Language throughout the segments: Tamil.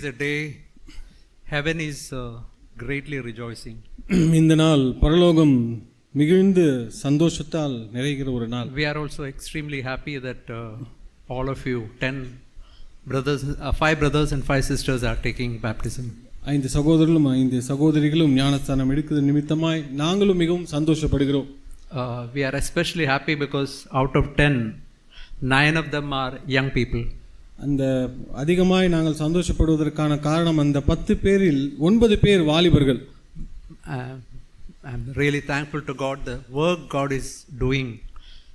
today is a day heaven is uh, greatly rejoicing. இந்த நாள் பரலோகம் மிகுந்து சந்தோஷத்தால் நிறைகிற ஒரு நாள் We are also extremely happy that uh, all of you, 10 brothers, uh, five brothers and five sisters are taking baptism. ஐந்து சகோதரர்களும் ஐந்து சகோதரிகளும் ஞானஸ்தானம் எடுக்கிறது நிமித்தமாய் நாங்களும் மிகவும் சந்தோஷப்படுகிறோம் Uh, we are especially happy because out of 10, nine of them are young people. அந்த அதிகமாய் நாங்கள் சந்தோஷப்படுவதற்கான காரணம் அந்த பத்து பேரில் ஒன்பது பேர் வாலிபர்கள் Uh, I'm really thankful to God, the work God is doing,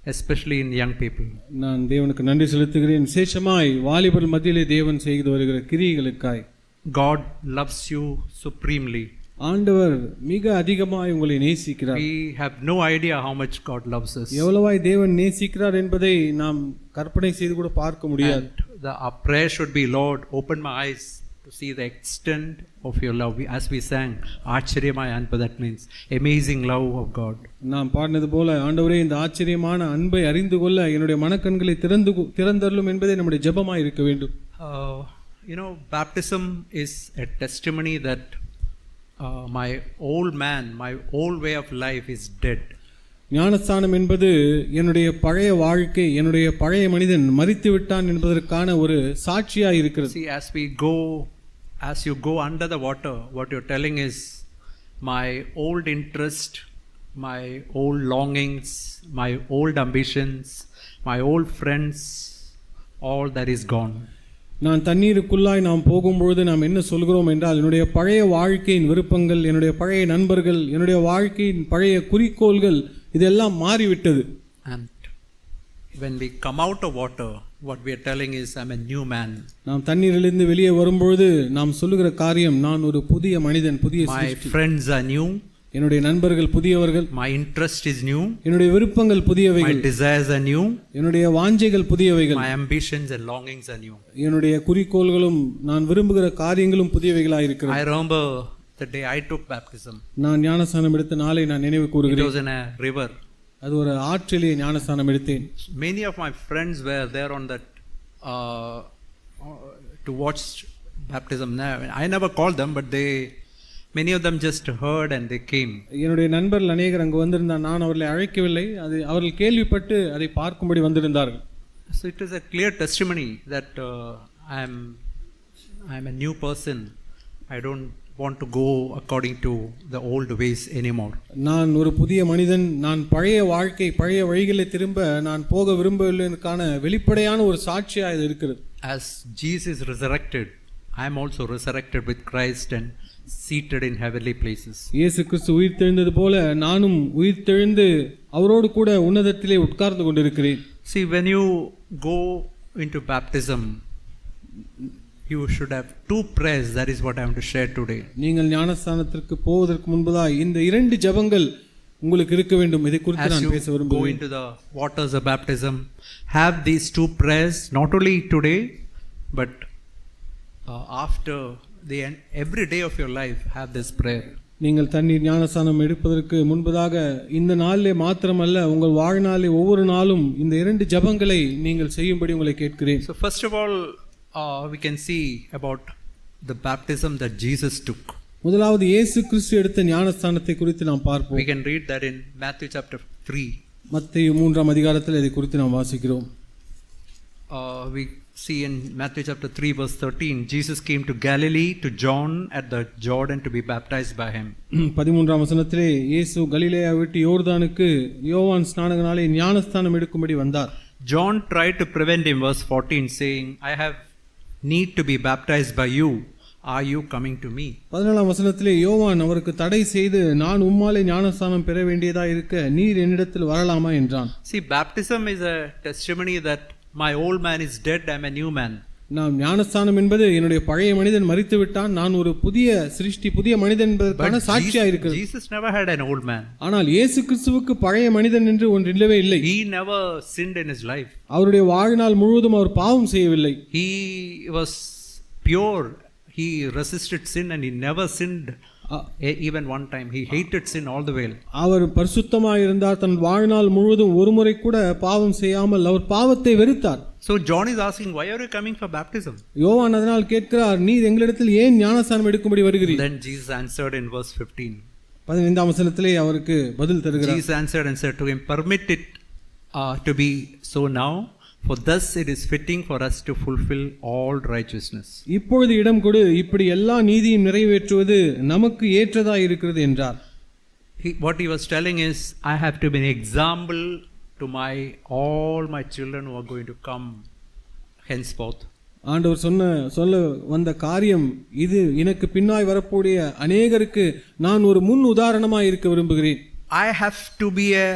especially in young people. நான் தேவனுக்கு நன்றி செலுத்துகிறேன் விசேஷமாய் வாலிபர் மத்தியிலே தேவன் செய்து வருகிற கிரியைகளுக்காய் God loves you supremely. ஆண்டவர் மிக அதிகமாய் உங்களை நேசிக்கிறார் We have no idea how much God loves us. எவ்வளவாய் தேவன் நேசிக்கிறார் என்பதை நாம் கற்பனை செய்து கூட பார்க்க முடியாது the, our prayer should be, Lord, open my eyes to see the extent of your love. We- As we sang, Acharyamayya Anpa, that means amazing love of God. நாம் பாடினது போல ஆண்டவரே இந்த ஆச்சரியமான அன்பை அறிந்து கொள்ள என்னுடைய மனக்கண்களை திறந்து கு- திறந்தருளும் என்பதே நம்முடைய ஜெபமாய் இருக்க வேண்டும் Uh, you know, baptism is a testimony that uh, my old man, my old way of life is dead. ஞானஸ்தானம் என்பது என்னுடைய பழைய வாழ்க்கை என்னுடைய பழைய மனிதன் மரித்து விட்டான் என்பதற்கான ஒரு சாட்சியாய் இருக்கிறது See, as we go, as you go under the water, what you're telling is my old interest, my old longings, my old ambitions, my old friends, all that is gone. நான் தண்ணீருக்குள்ளாய் நாம் போகும்பொழுது நாம் என்ன சொல்கிறோம் என்றால் என்னுடைய பழைய வாழ்க்கையின் விருப்பங்கள் என்னுடைய பழைய நண்பர்கள் என்னுடைய வாழ்க்கையின் பழைய குறிக்கோள்கள் இதெல்லாம் மாறிவிட்டது. And when we come out of water, what we are telling is, I'm a new man. நாம் தண்ணீரிலிருந்து வெளியே வரும்பொழுது நாம் சொல்லுகிற காரியம் நான் ஒரு புதிய மனிதன் புதிய My friends are new, என்னுடைய நண்பர்கள் புதியவர்கள். My interest is new, என்னுடைய விருப்பங்கள் புதியவைகள். Desires are new, என்னுடைய வாஞ்சைகள் புதியவைகள். My ambitions and longings are new. என்னுடைய குறிக்கோள்களும் நான் விரும்புகிற காரியங்களும் புதியவைகளாக இருக்கிறது I remember the day I took baptism. நான் ஞானஸ்தானம் எடுத்த நாளை நான் நினைவு It கூறுகிறேன் was in a river. அது ஒரு ஆற்றிலே ஞானஸ்தானம் எடுத்தேன் Many of my friends were there on that uh, to watch baptism. Now, I never called them, but they, many of them just heard and they came. என்னுடைய நண்பர்கள் அநேகர் அங்கு வந்திருந்தார் நான் அவர்களை அழைக்கவில்லை அது அவர்கள் கேள்விப்பட்டு அதை பார்க்கும்படி வந்திருந்தார்கள் So it is a clear testimony that uh, I'm, I'm a new person. I don't want to go according to the old ways anymore. நான் ஒரு புதிய மனிதன் நான் பழைய வாழ்க்கை பழைய வழிகளை திரும்ப நான் போக விரும்பவில்லைக்கான வெளிப்படையான ஒரு சாட்சியாக இது இருக்கிறது As Jesus resurrected, I am also resurrected with Christ and seated in heavenly places. இயேசு கிறிஸ்து உயிர் தெழுந்தது போல நானும் உயிர் தெழுந்து அவரோடு கூட உன்னதத்திலே உட்கார்ந்து கொண்டிருக்கிறேன் See, when you go into baptism, you should have two prayers. That is what I want to share today. நீங்கள் ஞானஸ்தானத்திற்கு போவதற்கு முன்பதாக இந்த இரண்டு ஜெபங்கள் உங்களுக்கு இருக்க வேண்டும் இதை குறித்து நான் பேச விரும்புகிறேன் the waters of baptism, have these two prayers not only today, but uh, after the end, every day of your life, have this prayer. நீங்கள் தண்ணீர் ஞானஸ்தானம் எடுப்பதற்கு முன்பதாக இந்த நாளிலே மாத்திரமல்ல உங்கள் வாழ்நாளிலே ஒவ்வொரு நாளும் இந்த இரண்டு ஜெபங்களை நீங்கள் செய்யும்படி உங்களை கேட்கிறேன் So, first of all, uh, we can see about the baptism that Jesus took. முதலாவது இயேசு கிறிஸ்து எடுத்த ஞானஸ்தானத்தை குறித்து நாம் We பார்ப்போம் can read that in Matthew chapter 3. மத்திய மூன்றாம் அதிகாரத்தில் இதை குறித்து நாம் வாசிக்கிறோம் Uh, we see in Matthew chapter 3, verse 13, Jesus came to Galilee to John at the Jordan to be baptized by him. பதிமூன்றாம் வசனத்திலே இயேசு கலிலேயா விட்டு யோர்தானுக்கு யோவான் ஸ்நானகனாலே ஞானஸ்தானம் எடுக்கும்படி வந்தார் John tried to prevent him, verse 14, saying, I have need to be baptized by you. Are you coming to me? பதினேழாம் வசனத்திலே யோவான் அவருக்கு தடை செய்து நான் உம்மாலே ஞானஸ்தானம் பெற வேண்டியதா இருக்க நீர் என்னிடத்தில் வரலாமா என்றான் See, baptism is a testimony that my old man is dead, I'm a new man. நாம் ஞானஸ்தானம் என்பது என்னுடைய பழைய மனிதன் மரித்து விட்டான் நான் ஒரு புதிய சிருஷ்டி புதிய மனிதன் என்பதற்கான சாட்சியா இருக்கிறது Jesus never had an old man. ஆனால் இயேசு கிறிஸ்துவுக்கு பழைய மனிதன் என்று ஒன்று இல்லவே இல்லை He never sinned in his life. அவருடைய வாழ்நாள் முழுவதும் அவர் பாவம் செய்யவில்லை He was pure. He resisted sin and he never sinned e- even one time. He hated sin all the way. அவர் பரிசுத்தமாய் இருந்தார் தன் வாழ்நாள் முழுவதும் ஒரு முறை கூட பாவம் செய்யாமல் அவர் பாவத்தை வெறுத்தார் So John is asking, Why are you coming for baptism? யோவான் அதனால் கேட்கிறார் நீர் எங்களிடத்தில் ஏன் ஞானஸ்தானம் எடுக்கும்படி வருகிறீர் Then Jesus answered in verse 15. பதினைந்தாம் வசனத்திலே அவருக்கு பதில் தருகிறார் Jesus answered and said to him, Permit it uh, to be so now, for thus it is fitting for us to fulfill all righteousness. இப்பொழுது இடம் கொடு இப்படி எல்லா நீதியும் நிறைவேற்றுவது நமக்கு ஏற்றதாய் இருக்கிறது என்றார் He, what he was telling is, I have to be an example to my all my children who are going to come henceforth. ஆண்டவர் சொன்ன சொல்ல வந்த காரியம் இது எனக்கு பின்னாய் வரக்கூடிய அநேகருக்கு நான் ஒரு முன் உதாரணமாய் இருக்க விரும்புகிறேன் I have to be a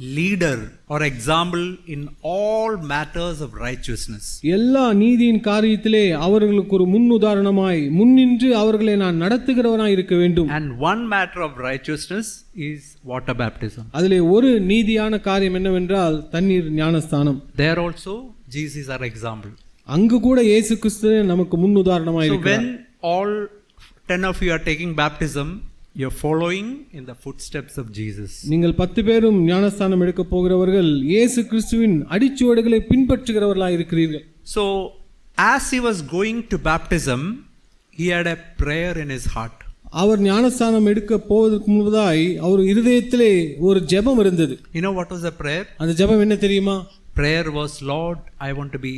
leader or example in all matters of righteousness. எல்லா நீதியின் காரியத்திலே அவர்களுக்கு ஒரு முன் உதாரணமாய் முன்னின்று அவர்களை நான் நடத்துகிறவனாய் இருக்க வேண்டும் And one matter of righteousness is water baptism. அதிலே ஒரு நீதியான காரியம் என்னவென்றால் தண்ணீர் ஞானஸ்தானம் There also, Jesus is our example. அங்கு கூட இயேசு கிறிஸ்து நமக்கு முன் So இருக்கிறார் when all 10 of you are taking baptism, you're following in the footsteps of Jesus. நீங்கள் பத்து பேரும் ஞானஸ்தானம் எடுக்க போகிறவர்கள் இயேசு கிறிஸ்துவின் அடிச்சுவடுகளை பின்பற்றுகிறவர்களாய் இருக்கிறீர்கள் So as he was going to baptism, he had a prayer in his heart. அவர் ஞானஸ்தானம் எடுக்க போவதற்கு முன்பதாய் அவர் இருதயத்திலே ஒரு ஜெபம் இருந்தது You know what was the prayer? அந்த ஜெபம் என்ன தெரியுமா Prayer was, Lord, I want to be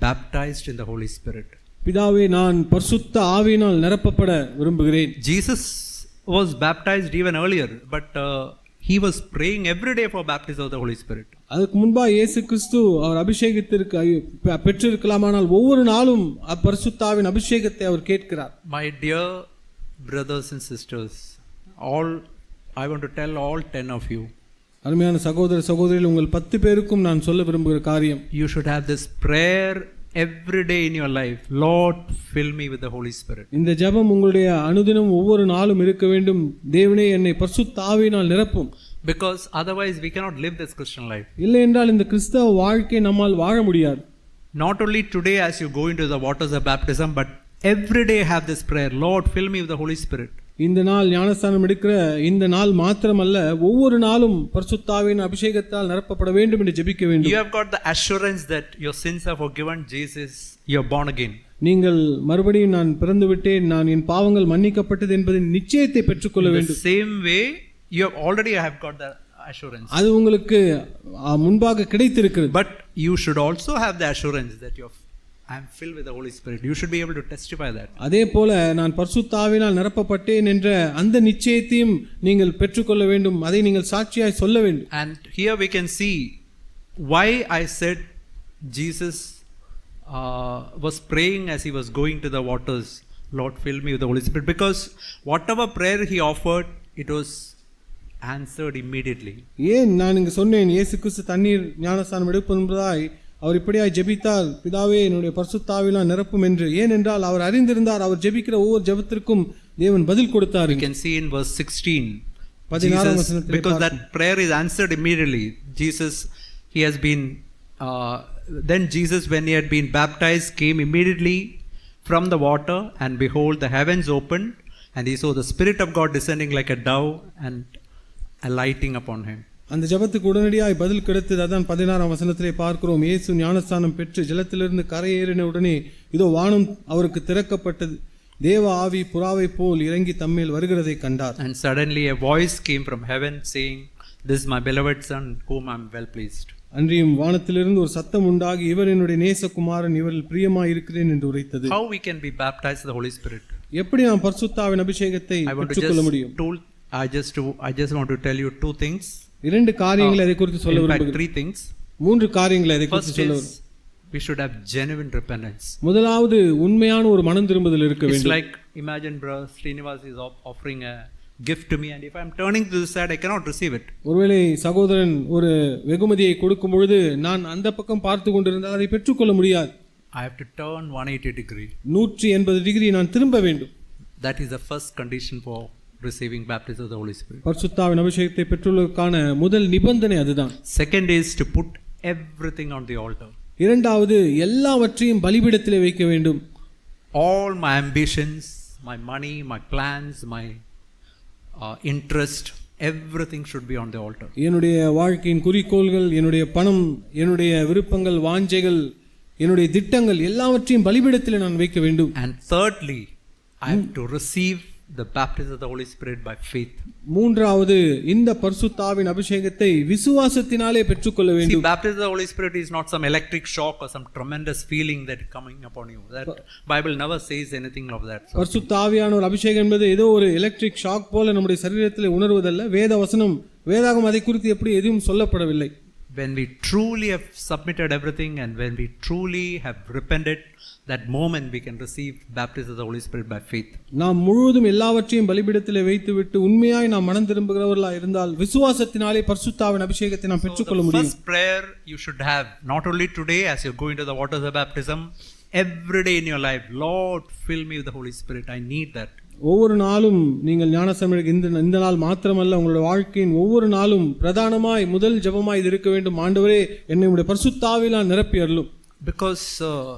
baptized in the Holy Spirit. பிதாவே நான் பரிசுத்த ஆவியினால் நிரப்பப்பட விரும்புகிறேன் Jesus was baptized even earlier, but uh, he was praying every day for baptism of the Holy Spirit. அதுக்கு முன்பா இயேசு கிறிஸ்து அவர் அபிஷேகத்திற்கு பெற்றிருக்கலாமானால் ஒவ்வொரு நாளும் பரிசுத்தாவின் அபிஷேகத்தை அவர் கேட்கிறார் My dear brothers and sisters, all I want to tell all 10 of you, அருமையான சகோதர சகோதரிகள் உங்கள் பத்து பேருக்கும் நான் சொல்ல விரும்புகிற காரியம் you should have this prayer every day in your life. Lord, fill me with the Holy Spirit. இந்த ஜெபம் உங்களுடைய அனுதினம் ஒவ்வொரு நாளும் இருக்க வேண்டும் தேவனே என்னை பரிசுத்த ஆவியினால் நிரப்பும் Because otherwise we cannot live this Christian life. இல்லை என்றால் இந்த கிறிஸ்தவ வாழ்க்கை நம்மால் வாழ முடியாது Not only today as you go into the waters of baptism, but every day have this prayer Lord, fill me with the Holy Spirit. இந்த நாள் ஞானஸ்தானம் எடுக்கிற இந்த நாள் மாத்திரமல்ல ஒவ்வொரு நாளும் பரிசுத்தாவின் அபிஷேகத்தால் நிரப்பப்பட வேண்டும் என்று ஜெபிக்க You வேண்டும் have got the assurance that your sins are forgiven, Jesus, you're born again. நீங்கள் மறுபடியும் நான் பிறந்து விட்டேன் நான் என் பாவங்கள் மன்னிக்கப்பட்டது என்பதின் நிச்சயத்தை பெற்றுக்கொள்ள வேண்டும் same way, you have already have got the assurance. அது உங்களுக்கு முன்பாக கிடைத்திருக்கிறது But you should also have the assurance that you're I am filled with the Holy Spirit. You should be able to testify that. அதே போல நான் பரிசுத்தாவினால் நிரப்பப்பட்டேன் என்ற அந்த நிச்சயத்தையும் நீங்கள் பெற்றுக்கொள்ள வேண்டும் அதை நீங்கள் சாட்சியாய் சொல்ல வேண்டும் And here we can see why I said Jesus uh, was praying as he was going to the waters, Lord, fill me with the Holy Spirit. Because whatever prayer he offered, it was answered immediately. ஏன் நான் இங்கு சொன்னேன் இயேசு கிறிஸ்து தண்ணீர் ஞானஸ்தானம் எடுப்பது என்பதாய் அவர் இப்படியாய் ஜெபித்தால் பிதாவே என்னுடைய பரிசுத்தாவினால் நிரப்பும் என்று ஏனென்றால் அவர் அறிந்திருந்தார் அவர் ஜெபிக்கிற ஒவ்வொரு ஜெபத்திற்கும் தேவன் பதில் கொடுத்தார் We can see in verse 16. பதினாறாம் Jesus, வசனத்திலே because that prayer is answered immediately. Jesus, he has been, uh, then Jesus, when he had been baptized, came immediately from the water, and behold, the heavens opened, and he saw the Spirit of God descending like a dove and alighting upon him. அந்த ஜெபத்துக்கு உடனடியாய் பதில் கிடைத்தது அதான் பதினாறாம் வசனத்திலே பார்க்கிறோம். இயேசு ஞானஸ்தானம் பெற்று ஜலத்திலிருந்து கரையேறின உடனே இதோ வானம் அவருக்கு திறக்கப்பட்டது. தேவ ஆவி புறாவை போல் இறங்கி தம்மேல் வருகிறதை கண்டார். And suddenly a voice came from heaven saying, This is my beloved Son, whom I am well pleased. அன்றியும் வானத்திலிருந்து ஒரு சத்தம் உண்டாகி இவர் என்னுடைய நேசகுமாரன் இவரில் பிரியமாய் இருக்கிறேன் என்று உரைத்தது. How we can be baptized in the Holy Spirit? எப்படி நாம் பரிசுத்தாவின் அபிஷேகத்தை பெற்றுக்கொள்ள முடியும்? told, I just to, I just want to tell you two things. இரண்டு காரியங்களை அதை குறித்து சொல்ல In fact, விரும்புகிறேன் three things. மூன்று காரியங்களை அதை குறித்து First சொல்ல is we should have genuine repentance. முதலாவது உண்மையான ஒரு மனம் திரும்புதல் இருக்க It's வேண்டும் like imagine, bro, Srinivas is off- offering a gift to me, and if I'm turning to this side, I cannot receive it. ஒருவேளை சகோதரன் ஒரு வெகுமதியை கொடுக்கும் பொழுது நான் அந்த பக்கம் பார்த்து கொண்டிருந்தால் அதை பெற்றுக்கொள்ள முடியாது I have to turn 180 degree. நூற்றி எண்பது டிகிரி நான் திரும்ப வேண்டும் That is the first condition for receiving baptism of the Holy Spirit. பரிசுத்தாவின் அபிஷேகத்தை பெற்றுள்ளதற்கான முதல் நிபந்தனை அதுதான் Second is to put everything on the altar. இரண்டாவது எல்லாவற்றையும் பலிபீடத்திலே வைக்க வேண்டும் All my ambitions, my money, my plans, my uh, interest, everything should be on the altar. என்னுடைய வாழ்க்கையின் குறிக்கோள்கள் என்னுடைய பணம் என்னுடைய விருப்பங்கள் வாஞ்சைகள் என்னுடைய திட்டங்கள் எல்லாவற்றையும் பலிபீடத்தில் நான் வைக்க வேண்டும் And thirdly, I have to receive the baptism of the Holy Spirit by faith. மூன்றாவது இந்த பரிசுத்தாவின் அபிஷேகத்தை விசுவாசத்தினாலே பெற்றுக்கொள்ள See, வேண்டும் baptism of the Holy Spirit is not some electric shock or some tremendous feeling that coming upon you. That Bible never says anything of that. So, பரிசுத்தாவியான ஒரு அபிஷேகம் என்பது ஏதோ ஒரு எலக்ட்ரிக் ஷாக் போல நம்முடைய சரீரத்தில் உணர்வதல்ல வேத வசனம் வேதாகம் அதை குறித்து எப்படி எதுவும் சொல்லப்படவில்லை when we truly have submitted everything and when we truly have repented, that moment we can receive baptism of the Holy Spirit by faith. நாம் முழுவதும் எல்லாவற்றையும் பலிபீடத்திலே வைத்துவிட்டு உண்மையாய் நாம் மனம் திரும்புகிறவர்களா இருந்தால் விசுவாசத்தினாலே பரிசுத்தாவின் அபிஷேகத்தை நாம் பெற்றுக்கொள்ள The முடியும் first prayer you should have, not only today as you go into the waters of baptism, every day in your life, Lord, fill me with the Holy Spirit. I need that. ஒவ்வொரு நாளும் நீங்கள் ஞானசமயம் இந்த இந்த நாள் மாத்திரமல்ல உங்களுடைய வாழ்க்கையின் ஒவ்வொரு நாளும் பிரதானமாய் முதல் ஜெபமாய் இது இருக்க வேண்டும் ஆண்டவரே என்னை உடைய பரிசுத்தாவிலான் நிரப்பி அருளும் because uh,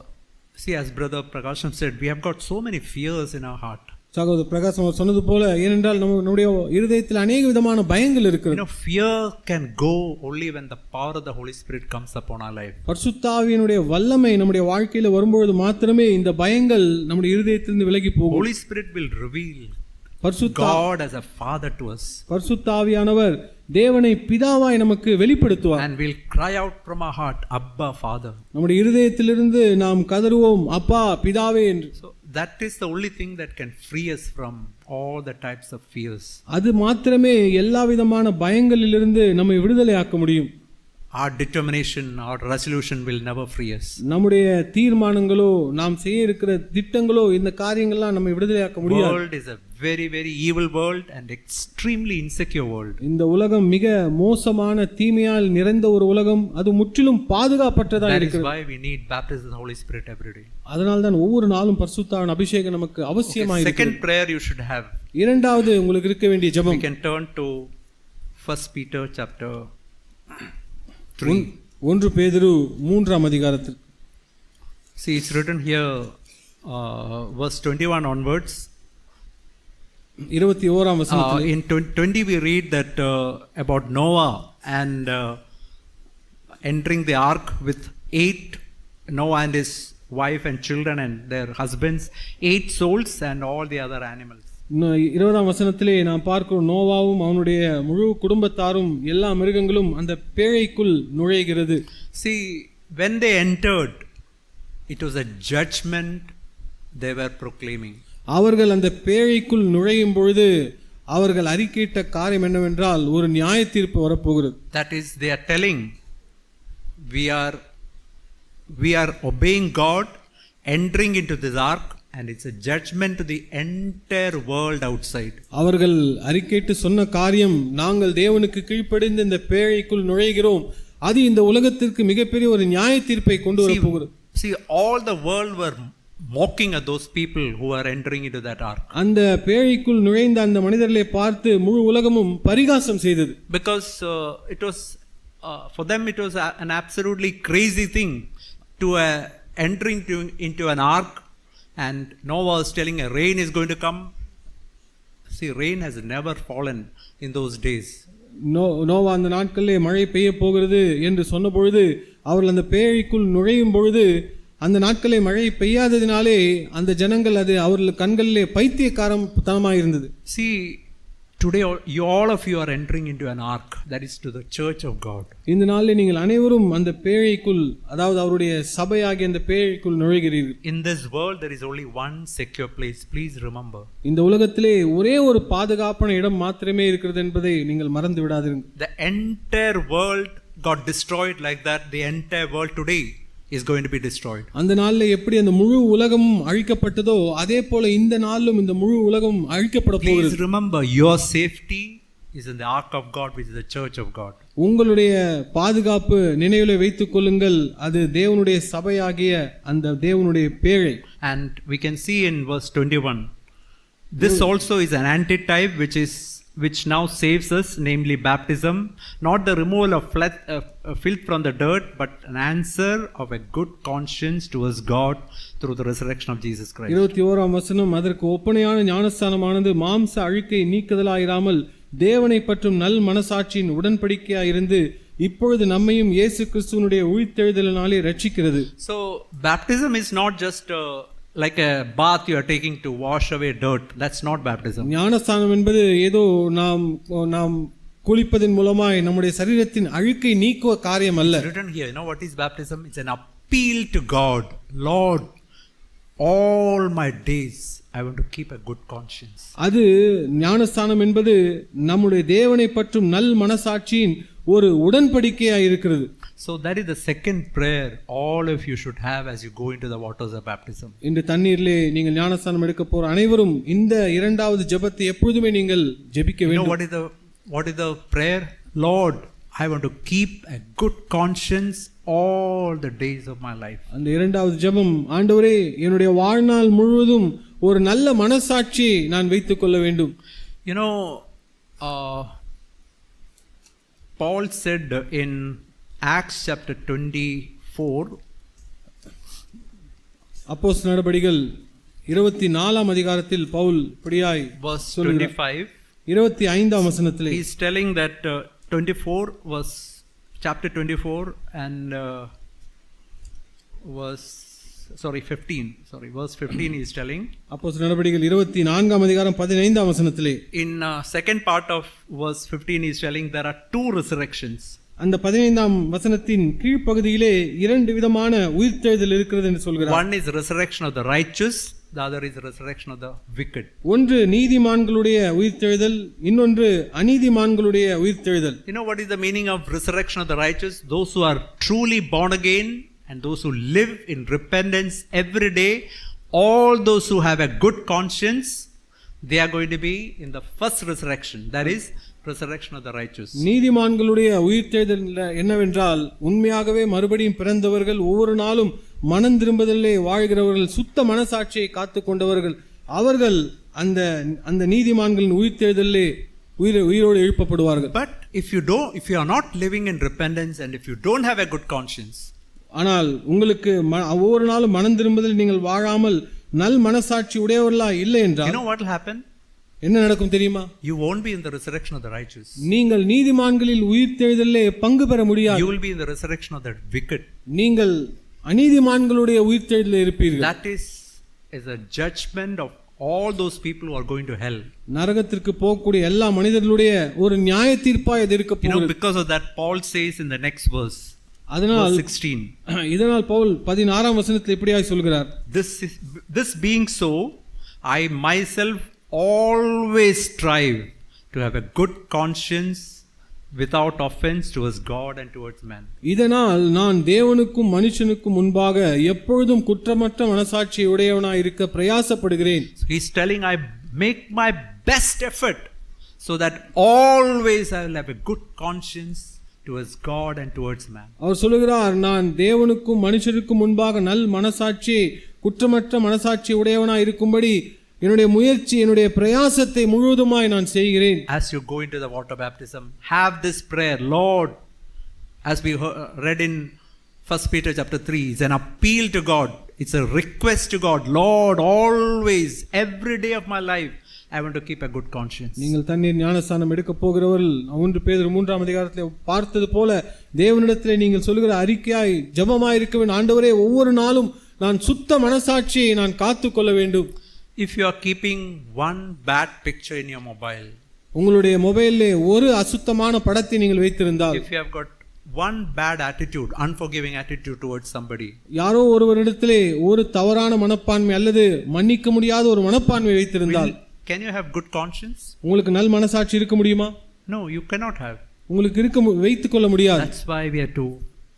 see, as Brother Prakasham said, we have got so many fears in our. சகோதர பிரகாசம் அவர் சொன்னது போல ஏனென்றால் நம்ம நம்முடைய இருதயத்தில் அநேக விதமான பயங்கள் You இருக்கிறது know, fear can go only when the power of the Holy Spirit comes upon our life. பரிசுத்தாவியினுடைய வல்லமை நம்முடைய வாழ்க்கையில வரும்பொழுது மாத்திரமே இந்த பயங்கள் நம்முடைய இருதயத்திலிருந்து விலகி போகும் Holy Spirit will reveal பரிசுத்தா God as a father to us. பரிசுத்தாவியானவர் தேவனை பிதாவாய் நமக்கு வெளிப்படுத்துவார் And we'll cry out from our heart, Abba, Father. நம்முடைய இருதயத்திலிருந்து நாம் கதறுவோம் அப்பா பிதாவே என்று So that is the only thing that can free us from all the types of fears. அது மாத்திரமே எல்லா விதமான பயங்களிலிருந்து நம்மை விடுதலையாக்க முடியும் Our determination, our resolution will never free us. நம்முடைய தீர்மானங்களோ நாம் செய்ய இருக்கிற திட்டங்களோ இந்த காரியங்கள்லாம் நம்மை விடுதலையாக்க முடியாது world is a very, very evil world and extremely insecure world. இந்த உலகம் மிக மோசமான தீமையால் நிறைந்த ஒரு உலகம் அது முற்றிலும் பாதுகாப்பற்றதா இருக்கிறது why we need baptism of Holy Spirit every day. அதனால தான் ஒவ்வொரு நாளும் பரிசுத்தாவின் அபிஷேகம் நமக்கு அவசியமாக இருக்கிறது Second prayer you should have. இரண்டாவது உங்களுக்கு இருக்க வேண்டிய We ஜெபம் can turn to First Peter chapter 3. ஒன்று பேதுரு மூன்றாம் அதிகாரத்தில் See, it's written here, uh, verse 21 onwards. இருபத்தி ஓராம் வசனம் Uh, in twen- 20, we read that uh, about Noah and uh, entering the ark with eight, Noah and his wife and children and their husbands, eight souls and all the other animals. இன்னும் இருபதாம் வசனத்திலே நாம் பார்க்கிறோம் நோவாவும் அவனுடைய முழு குடும்பத்தாரும் எல்லா மிருகங்களும் அந்த பேழைக்குள் நுழைகிறது See, when they entered, it was a judgment they were proclaiming. அவர்கள் அந்த பேழைக்குள் நுழையும் பொழுது அவர்கள் அறிக்கையிட்ட காரியம் என்னவென்றால் ஒரு நியாய தீர்ப்பு வரப்போகிறது. That is, they are telling, we are, we are obeying God, entering into this ark, and it's a judgment to the entire world outside. அவர்கள் அறிக்கையிட்டு சொன்ன காரியம் நாங்கள் தேவனுக்கு கீழ்ப்படிந்து இந்த பேழைக்குள் நுழைகிறோம். அது இந்த உலகத்திற்கு மிகப்பெரிய ஒரு நியாய தீர்ப்பை கொண்டு See, வரப்போகிறது. see, all the world were mocking at those people who are entering into that ark அந்த பேழைக்குள் நுழைந்த அந்த மனிதர்களை பார்த்து முழு உலகமும் பரிகாசம் செய்தது because uh, it was uh, for them it was a, an absolutely crazy thing to uh, entering to, into an ark and Noah was telling a rain is going to come. See, rain has never fallen in those days. No Noah அந்த நாட்களிலே மழை பெய்ய போகிறது என்று சொன்ன பொழுது அவர்கள் அந்த பேழைக்குள் நுழையும் பொழுது அந்த நாட்களே மழை பெய்யாததினாலே அந்த ஜனங்கள் அது அவர்கள் கண்களிலே பைத்தியக்காரம் தனமாக இருந்தது See, today all, you, all of you are entering into an ark that is to the church of God. இந்த நாளில் நீங்கள் அனைவரும் அந்த பேழைக்குள் அதாவது அவருடைய சபையாகிய அந்த பேழைக்குள் நுழைகிறீர்கள் In this world, there is only one secure place. Please remember. இந்த உலகத்திலே ஒரே ஒரு பாதுகாப்பான இடம் மாத்திரமே இருக்கிறது என்பதை நீங்கள் மறந்து விடாதிருங்கள் The entire world got destroyed like that. The entire world today is going to be destroyed. அந்த நாளில் எப்படி அந்த முழு உலகமும் அழிக்கப்பட்டதோ அதே போல இந்த நாளிலும் இந்த முழு உலகமும் அழிக்கப்பட போகிறது Please remember your safety is in the ark of God, which is the church of God. உங்களுடைய பாதுகாப்பு நினைவில் வைத்துக் கொள்ளுங்கள் அது தேவனுடைய சபையாகிய அந்த தேவனுடைய பேழை And we can see in verse 21 this also is an antitype which is which now saves us namely baptism not the removal of flesh, uh, uh, filth from the dirt but an answer of a good conscience towards god through the resurrection of jesus christ இருபத்தி ஓராம் வசனம் அதற்கு ஒப்பனையான ஞானஸ்தானமானது மாம்ச அழுக்கை நீக்குதலாயிராமல் தேவனை பற்றும் நல் மனசாட்சியின் உடன்படிக்கையாயிருந்து இப்பொழுது நம்மையும் இயேசு கிறிஸ்துவனுடைய உயிர்த்தெழுதலினாலே ரட்சிக்கிறது So, baptism is not just uh, like a bath you are taking to wash away dirt. That's not baptism. ஞானஸ்தானம் என்பது ஏதோ நாம் நாம் குளிப்பதன் மூலமாய் நம்முடைய சரீரத்தின் அழுக்கை நீக்குவ காரியம் அல்ல here, you know what is baptism? It's an appeal to God. Lord, all my days I want to keep a good conscience. அது ஞானஸ்தானம் என்பது நம்முடைய தேவனை பற்றும் நல் மனசாட்சியின் ஒரு உடன்படிக்கையாய் இருக்கிறது So that is the second prayer all of you should have as you go into the waters of baptism. இன்று தண்ணீரிலே நீங்கள் ஞானஸ்தானம் எடுக்க போற அனைவரும் இந்த இரண்டாவது ஜெபத்தை எப்பொழுதுமே நீங்கள் ஜெபிக்க You know வேண்டும் what is the what is the prayer? Lord, I want to keep a good conscience all the days of my life. அந்த இரண்டாவது ஜெபம் ஆண்டவரே என்னுடைய வாழ்நாள் முழுவதும் ஒரு நல்ல மனசாட்சியை நான் வைத்துக் கொள்ள வேண்டும் You know, uh, Paul said in Acts chapter 24, அப்போஸ் நடபடிகள் இருபத்தி நாலாம் அதிகாரத்தில் பவுல் இப்படியாய் verse சொல்லுகிறார். 25, இருபத்தி ஐந்தாம் வசனத்திலே he's telling that uh, 24 was chapter 24 and uh, verse sorry 15 sorry verse 15 he is telling அப்போஸ் நடபடிகள் இருபத்தி நான்காம் அதிகாரம் பதினைந்தாம் வசனத்திலே in uh, second part of verse 15 he is telling there are two resurrections அந்த பதினைந்தாம் வசனத்தின் கீழ்ப்பகுதியிலே இரண்டு விதமான உயிர்த்தெழுதல் இருக்கிறது என்று சொல்கிறார் one is resurrection of the righteous the other is resurrection of the wicked ஒன்று நீதிமான்களுடைய உயிர்த்தெழுதல் இன்னொன்று அநீதிமான்களுடைய உயிர்த்தெழுதல் You know what is the meaning of resurrection of the righteous? Those who are truly born again and those who live in repentance every day, all those who have a good conscience, they are going to be in the first resurrection. That is, resurrection of the righteous. நீதிமான்களுடைய உயிர்த்தெழுதல் என்னவென்றால் உண்மையாகவே மறுபடியும் பிறந்தவர்கள் ஒவ்வொரு நாளும் மனம் திரும்புதலே வாழ்கிறவர்கள் சுத்த மனசாட்சியை காத்து கொண்டவர்கள் அவர்கள் அந்த அந்த நீதிமான்களின் உயிர்த்தெழுதலே உயிர் உயிரோடு எழுப்பப்படுவார்கள் But if you don't, if you are not living in repentance and if you don't have a good conscience, ஆனால் உங்களுக்கு ம- ஒவ்வொரு நாளும் மனம் திரும்புதல் நீங்கள் வாழாமல் நல் மனசாட்சி உடையவர்களா இல்லை you என்றால் know what will happen? என்ன நடக்கும் தெரியுமா You won't be in the resurrection of the righteous. நீங்கள் நீதிமான்களில் உயிர்த்தெழுதலே பங்கு பெற முடியாது You will be in the resurrection of the wicked. நீங்கள் அநீதிமான்களுடைய உயிர்த்தெழுதலில் இருப்பீர்கள் That is, is a judgment of all those people who are going to hell. நரகத்திற்கு போகக்கூடிய எல்லா மனிதர்களுடைய ஒரு நியாய தீர்ப்பாய் அது இருக்க You know, போகிறது because of that, Paul says in the next verse, அதனால் verse 16, இதனால் பவுல் பதினாறாம் வசனத்தில் இப்படியாய் சொல்கிறார் this, is, this being so, I myself always strive to have a good conscience without offense towards God and towards man. இதனால் நான் தேவனுக்கும் மனுஷனுக்கும் முன்பாக எப்பொழுதும் குற்றமற்ற மனசாட்சியை உடையவனாய் இருக்க பிரயாசப்படுகிறேன் So he's telling, I make my best effort so that always I will have a good conscience towards God and towards man. அவர் சொல்லுகிறார் நான் தேவனுக்கும் மனுஷருக்கும் முன்பாக நல் மனசாட்சியை குற்றமற்ற மனசாட்சி உடையவனாய் இருக்கும்படி என்னுடைய முயற்சி என்னுடைய பிரயாசத்தை முழுவதுமாய் நான் செய்கிறேன் as you go into the water baptism have this prayer lord as we heard, read in first peter chapter 3 it's an appeal to god it's a request to god lord always every day of my life i want to keep a good conscience. நீங்கள் தண்ணீர் ஞானஸ்தானம் எடுக்க போகிறவர்கள் ஒன்று பேர் மூன்றாம் அதிகாரத்தில் பார்த்தது போல தேவனிடத்தில் நீங்கள் சொல்லுகிற அறிக்கையாய் ஜெபமாய் இருக்க வேண்டும் ஆண்டவரே ஒவ்வொரு நாளும் நான் சுத்த மனசாட்சியை நான் காத்து கொள்ள வேண்டும். If you are keeping one bad picture in your mobile உங்களுடைய மொபைலிலே ஒரு அசுத்தமான படத்தை நீங்கள் வைத்திருந்தால் if you have got one bad attitude unforgiving attitude towards somebody யாரோ ஒருவரிடத்திலே ஒரு தவறான மனப்பான்மை அல்லது மன்னிக்க முடியாத ஒரு மனப்பான்மை வைத்திருந்தால் can you have good conscience உங்களுக்கு நல் மனசாட்சி இருக்க முடியுமா no you cannot have உங்களுக்கு இருக்க மு- வைத்துக் கொள்ள முடியாது That's why we have to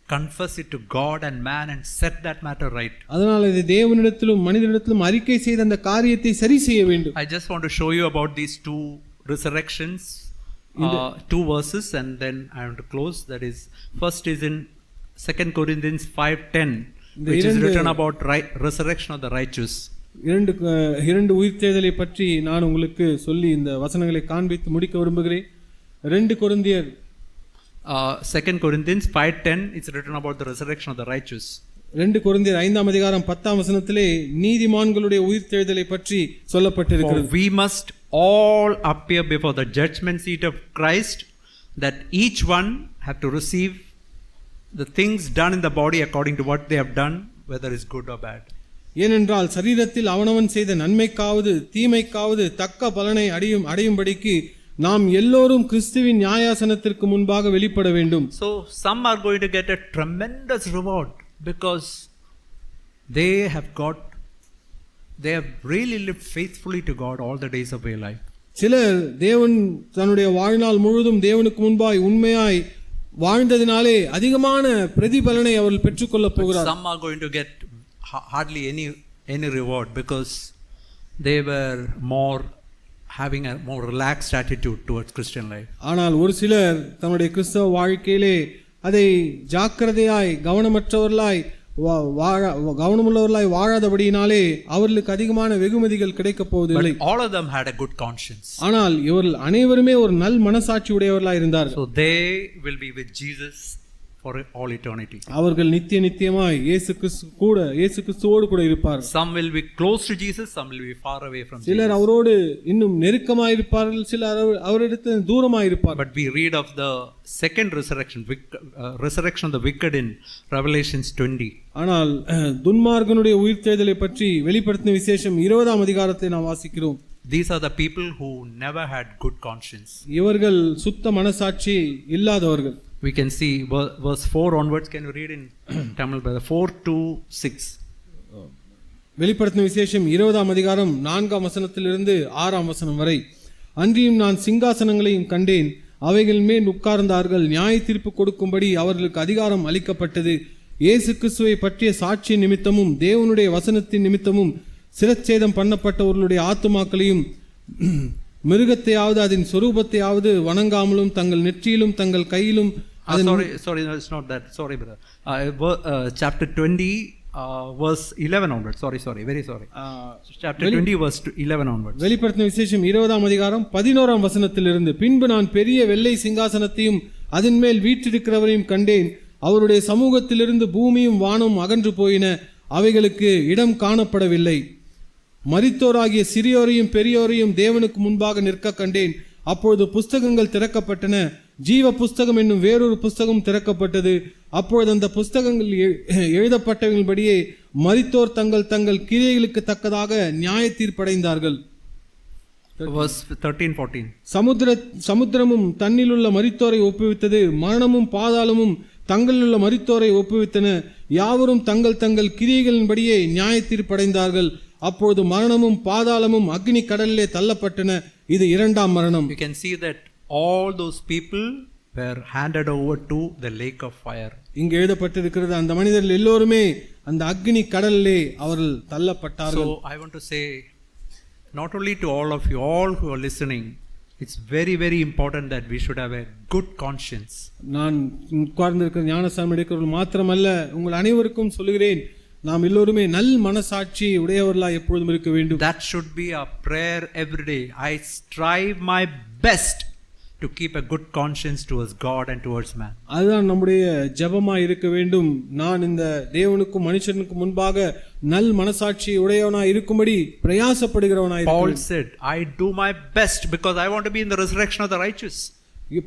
confess it to God and man and set that matter right. அதனால் இது தேவனிடத்திலும் மனிதனிடத்திலும் அறிக்கை செய்த அந்த காரியத்தை சரி செய்ய வேண்டும் I just want to show you about these two resurrections, uh, two verses, and then I want to close. That is, first is in Second Corinthians five ten, இந்த which is இரண்டு- written about right, resurrection of the righteous. இரண்டு அஹ், இரண்டு உயிர்த்தேதலை பற்றி நான் உங்களுக்கு சொல்லி இந்த வசனங்களை காண்பித்து முடிக்க விரும்புகிறேன் ரெண்டு கொரிந்தியர் Uh, Second Corinthians five ten, it's written about the resurrection of the righteous. ரெண்டு கொரிந்தியர் ஐந்தாம் அதிகாரம் பத்தாம் வசனத்திலே நீதிமான்களுடைய உயிர்த்தெழுதலை பற்றி For சொல்லப்பட்டிருக்கிறது we must all appear before the judgment seat of Christ, that each one have to receive the things done in the body according to what they have done, whether it's good or bad. ஏனென்றால் சரீரத்தில் அவனவன் செய்த நன்மைக்காவது தீமைக்காவது தக்க பலனை அடையும் அடையும்படிக்கு நாம் எல்லோரும் கிறிஸ்துவின் நியாயாசனத்திற்கு முன்பாக வெளிப்பட வேண்டும் So some are going to get a tremendous reward because they have got, they have really lived faithfully to God all the days of their life. சிலர் தேவன் தன்னுடைய வாழ்நாள் முழுவதும் தேவனுக்கு முன்பாய் உண்மையாய் வாழ்ந்ததினாலே அதிகமான பிரதிபலனை அவர்கள் பெற்றுக்கொள்ளப் போகிறார் Some are going to get ha- hardly any any reward because they were more having a more relaxed attitude towards Christian life. ஆனால் ஒரு சிலர் தன்னுடைய கிறிஸ்தவ வாழ்க்கையிலே அதை ஜாக்கிரதையாய் கவனமற்றவர்களாய் வா- வாழ கவனமுள்ளவர்களாய் வாழாதபடியினாலே அவர்களுக்கு அதிகமான வெகுமதிகள் கிடைக்கப் போவதில்லை But all of them had a good conscience. ஆனால் இவர்கள் அனைவருமே ஒரு நல் மனசாட்சி உடையவர்களாய் இருந்தார்கள் So they will be with Jesus for all eternity. அவர்கள் நித்திய நித்தியமாய் இயேசு கிறிஸ்து கூட இயேசு கிறிஸ்துவோடு கூட இருப்பார்கள் Some will be close to Jesus, some will be far away from Jesus. சிலர் அவரோடு இன்னும் நெருக்கமாய் இருப்பார்கள் சிலர் அவர்- அவரிடத்து தூரமாய் இருப்பார்கள் But we read of the second resurrection, uh, resurrection of the wicked in Revelations 20. ஆனால் அஹ், துன்மார்க்கனுடைய உயிர்த்தெழுதலை பற்றி வெளிப்படுத்தின விசேஷம் இருபதாம் அதிகாரத்தை நாம் வாசிக்கிறோம் These are the people who never had good conscience. இவர்கள் சுத்த மனசாட்சி இல்லாதவர்கள் We can see ver- verse 4 onwards. Can you read in Tamil, brother? 4 to 6. வெளிப்படுத்தின விசேஷம் இருபதாம் அதிகாரம் நான்காம் வசனத்திலிருந்து ஆறாம் வசனம் வரை அன்றியும் நான் சிங்காசனங்களையும் கண்டேன் அவைகள் மேல் உட்கார்ந்தார்கள் நியாய தீர்ப்பு கொடுக்கும்படி அவர்களுக்கு அதிகாரம் அளிக்கப்பட்டது இயேசு கிறிஸ்துவை பற்றிய சாட்சி நிமித்தமும் தேவனுடைய வசனத்தின் நிமித்தமும் சிரச்சேதம் பண்ணப்பட்டவர்களுடைய ஆத்துமாக்களையும் மிருகத்தையாவது அதன் சொரூபத்தையாவது வணங்காமலும் தங்கள் நெற்றியிலும் தங்கள் கையிலும் sorry, sorry, no, it's not that. Sorry, brother. Uh, ver- uh, chapter 20, uh, verse 11 onwards. Sorry, sorry, very sorry. Chapter 20, verse 11 onwards. வெளிப்படுத்தின விசேஷம் இருபதாம் அதிகாரம் பதினோராம் வசனத்திலிருந்து பின்பு நான் பெரிய வெள்ளை சிங்காசனத்தையும் அதன் மேல் வீற்றிருக்கிறவரையும் கண்டேன் அவருடைய சமூகத்திலிருந்து பூமியும் வானமும் அகன்று போயின அவைகளுக்கு இடம் காணப்படவில்லை மரித்தோராகிய சிறியோரையும் பெரியோரையும் தேவனுக்கு முன்பாக நிற்க கண்டேன். அப்பொழுது புஸ்தகங்கள் திறக்கப்பட்டன. ஜீவ புஸ்தகம் என்னும் வேறொரு புஸ்தகம் திறக்கப்பட்டது. அப்பொழுது அந்த புஸ்தகங்கள் எழு- எழுதப்பட்டவர்களின்படியே மரித்தோர் தங்கள் தங்கள் கிரியைகளுக்கு தக்கதாக நியாய தீர்ப்படைந்தார்கள். Verse 13, 14. சமுத்திர சமுத்திரமும் தன்னிலுள்ள மரித்தோரை ஒப்புவித்தது. மரணமும் பாதாளமும் தங்களிலுள்ள மரித்தோரை ஒப்புவித்தன. யாவரும் தங்கள் தங்கள் கிரியைகளின்படியே நியாய தீர்ப்படைந்தார்கள். அப்பொழுது மரணமும் பாதாளமும் அக்னி கடலிலே தள்ளப்பட்டன இது இரண்டாம் மரணம் You can see that all those people were handed over to the lake of fire. இங்கு எழுதப்பட்டிருக்கிறது அந்த மனிதர்கள் எல்லோருமே அந்த அக்னி கடலிலே அவர்கள் தள்ளப்பட்டார்கள் So I want to say, not only to all of you, all who are listening, it's very, very important that we should have a good conscience. நான் உட்கார்ந்திருக்கிற ஞானசாமி எடுக்கிறவர்கள் மாத்திரமல்ல உங்கள் அனைவருக்கும் சொல்லுகிறேன் நாம் எல்லோருமே நல் மனசாட்சி உடையவர்களாய் எப்பொழுதும் இருக்க வேண்டும் That should be our prayer every day. I strive my best to keep a good conscience towards God and towards man. அதுதான் நம்முடைய ஜெபமாய் இருக்க வேண்டும் நான் இந்த தேவனுக்கும் மனுஷனுக்கும் முன்பாக நல் மனசாட்சி உடையவனாய் இருக்கும்படி Paul said, I do my best because I want to be in the resurrection of the righteous. இங்கே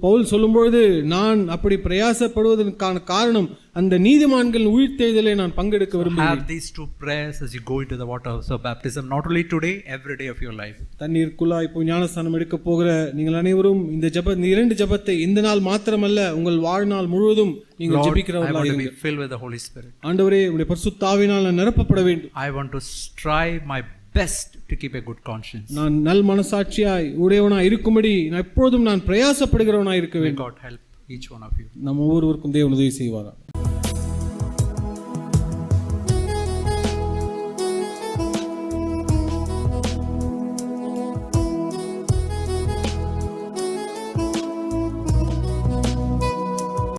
பவுல் சொல்லும்பொழுது நான் அப்படி பிரயாசப்படுவதற்கான காரணம் அந்த நீதிமான்கள் உயிர்த்தெழுதலை நான் பங்கெடுக்க விரும்புகிறேன் Have these two prayers as you go into the waters of baptism, not only today, every day of your life. தண்ணீருக்குள்ளா இப்போ ஞானஸ்தானம் எடுக்க போகிற நீங்கள் அனைவரும் இந்த ஜெப இந்த இரண்டு ஜெபத்தை இந்த நாள் மாத்திரமல்ல உங்கள் வாழ்நாள் முழுவதும் நீங்கள் ஜெபிக்கிறவர்களாக want to இருங்க be filled with the Holy Spirit. ஆண்டவரே உடைய பரிசுத்தாவினால் நான் நிரப்பப்பட வேண்டும் I want to strive my best to keep a good conscience. நான் நல் மனசாட்சியாய் உடையவனாய் இருக்கும்படி நான் எப்பொழுதும் நான் பிரயாசப்படுகிறவனாய் இருக்க வேண்டும் God help each one of you. நம் ஒவ்வொருவருக்கும் தேவன் உதவி செய்வாரா